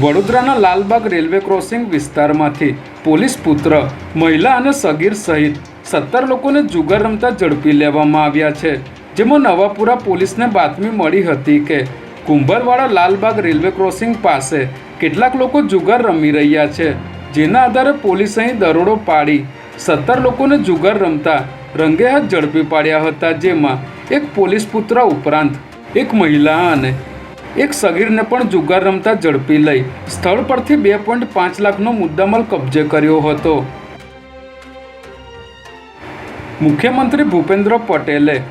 વડોદરાના Lalbaug railway crossing વિસ્તારમાંથી police પુત્ર, મહિલા અને સગીર સહિત સત્તર લોકોને જુગાર રમતા ઝડપી લેવામાં આવ્યા છે. જેમાં નવાપુરા પોલીસને બાતમી મળી હતી કે કુંભરવાડા લાલબાગ રેલવે ક્રોસિંગ પાસે કેટલાક લોકો જુગાર રમી રહ્યા છે, જેના આધારે પોલીસ અહીં દરોડો પાડી સત્તર લોકોને જુગાર રમતા રંગે હાથ ઝડપી પાડ્યા હતા, જેમાં એક પોલીસ પુત્ર ઉપરાંત એક મહિલા અને એક સગીરને પણ જુગાર રમતા ઝડપી લઈ. સ્થળ પરથી બે પોઈન્ટ પાંચ લાખનો મુદ્દામાલ કબજે કર્યો હતો. મુખ્યમંત્રી ભૂપેન્દ્ર પટેલે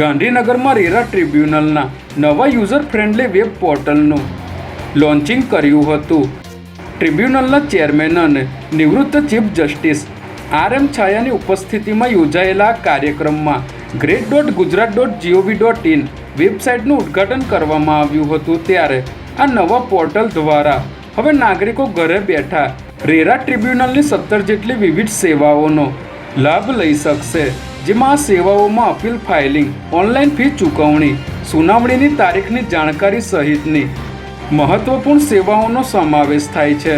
ગાંધીનગરમાં રેરા ટ્રિબ્યુનલના નવા યુઝર ફ્રેન્ડલી વેબ પોર્ટલનું લોન્ચિંગ કર્યું હતું. ટ્રિબ્યુનલના ચેરમેન અને નિવૃત્ત ચીફ જસ્ટિસ આર એમ છાયાની ઉપસ્થિતિમાં યોજાયેલા કાર્યક્રમમાં great dot Gujarat dot GOV dot in વેબસાઇટનું ઉદ્ઘાટન કરવામાં આવ્યું હતું ત્યારે આ નવા પોર્ટલ દ્વારા. હવે નાગરિકો ઘરે બેઠા રેરા ટ્રિબ્યુનલની સત્તર જેટલી વિવિધ સેવાઓનો લાભ લઈ શકશે, જેમાં આ સેવાઓમાં અપીલ ફાઇલિંગ ઓનલાઈન ફી ચૂકવણી, સુનાવણીની તારીખની જાણકારી સહિતની મહત્વપૂર્ણ સેવાઓનો સમાવેશ થાય છે.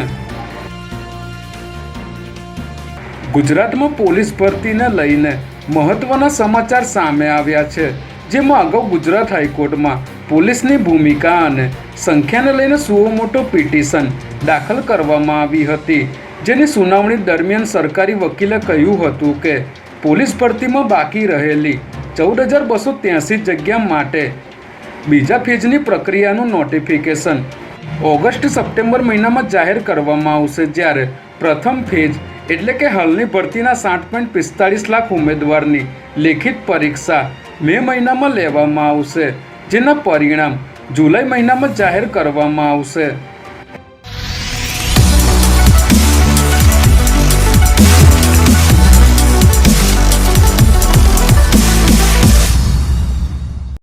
ગુજરાતમાં પોલીસ ભરતીને લઈને મહત્વના સમાચાર સામે આવ્યા છે. જેમાં અગાઉ ગુજરાત હાઈકોર્ટમાં પોલીસની ભૂમિકા અને સંખ્યાને લઈને સુઓ મોટો પિટિશન દાખલ કરવામાં આવી હતી. જેની સુનાવણી દરમિયાન સરકારી વકીલે કહ્યું હતું કે, પોલીસ ભરતીમાં બાકી રહેલી ચૌદ હજાર બસો ત્યાંસી જગ્યા માટે બીજા ફેજની પ્રક્રિયાનું નોટિફિકેશન ઓગસ્ટ સપ્ટેમ્બર મહિનામાં જાહેર કરવામાં આવશે. જ્યારે પ્રથમ ફેજ એટલે કે હાલની ભરતીના સાઠ પોઈન્ટ પિસ્તાળીસ લાખ ઉમેદવારની લેખિત પરીક્ષા મે મહિનામાં લેવામાં આવશે જેના પરિણામ જુલાઈ મહિનામાં જાહેર કરવામાં આવશે.